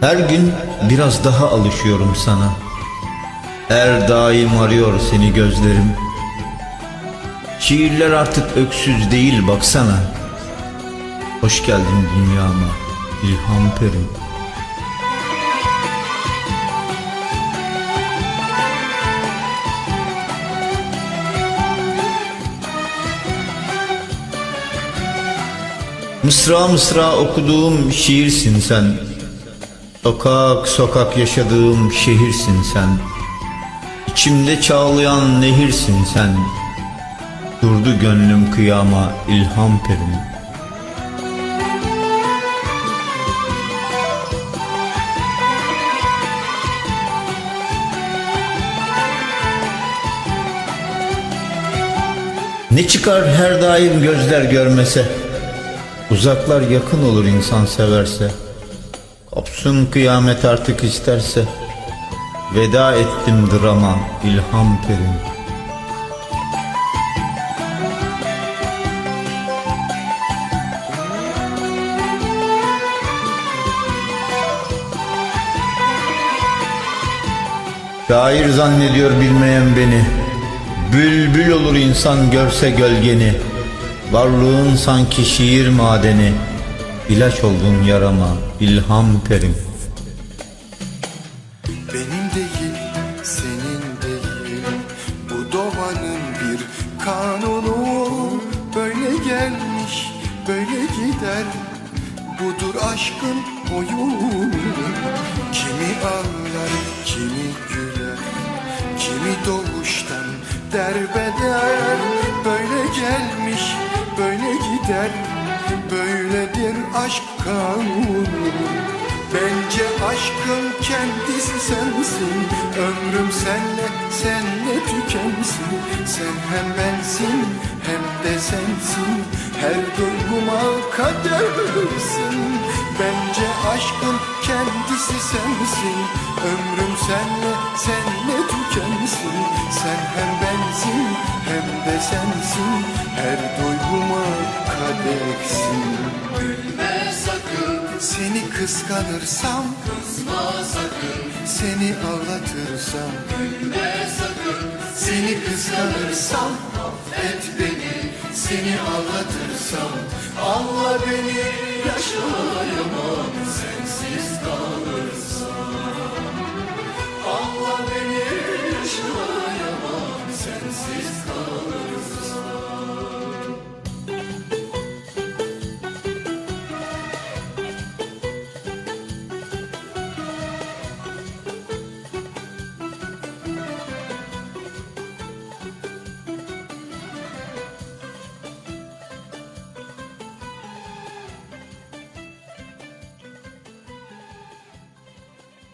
Her gün biraz daha alışıyorum sana. Her daim arıyor seni gözlerim. Şiirler artık öksüz değil baksana. Hoş geldin dünyama ilham perim. Mısra mısra okuduğum şiirsin sen. Sokak sokak yaşadığım şehirsin sen. İçimde çağlayan nehirsin sen. Durdu gönlüm kıyama ilham perim. Ne çıkar her daim gözler görmese Uzaklar yakın olur insan severse Kopsun kıyamet artık isterse Veda ettim drama ilham perim Şair zannediyor bilmeyen beni. Bülbül olur insan görse gölgeni. Varlığın sanki şiir madeni İlaç oldun yarama ilham perim Benim değil, senin değil. Bu doğanın bir kanunu. Böyle gelmiş, böyle gider. Budur aşkın oyunu Kimi ağlar, kimi güler. Kimi doğuştan derbeder. Böyle gelmiş, böyle gider Böyledir aşk kanunu. Bence aşkın kendisi sensin. Ömrüm senle, senle tükensin. Sen hem bensin, hem de sensin. Her duyguma kadersin. Bence aşkın kendisi sensin. Ömrüm senle, senle tükensin. Sen hem bensin, hem de sensin. Her duyguma kadersin Gülme sakın, seni kıskanırsam kızma sakın, Seni ağlatırsam gülme sakın. Seni kıskanırsam Affet beni. Seni ağlatırsam Allah beni yaşayamam. Sensiz kalırsam, Allah beni yaşayamam. Sensiz kalırsam.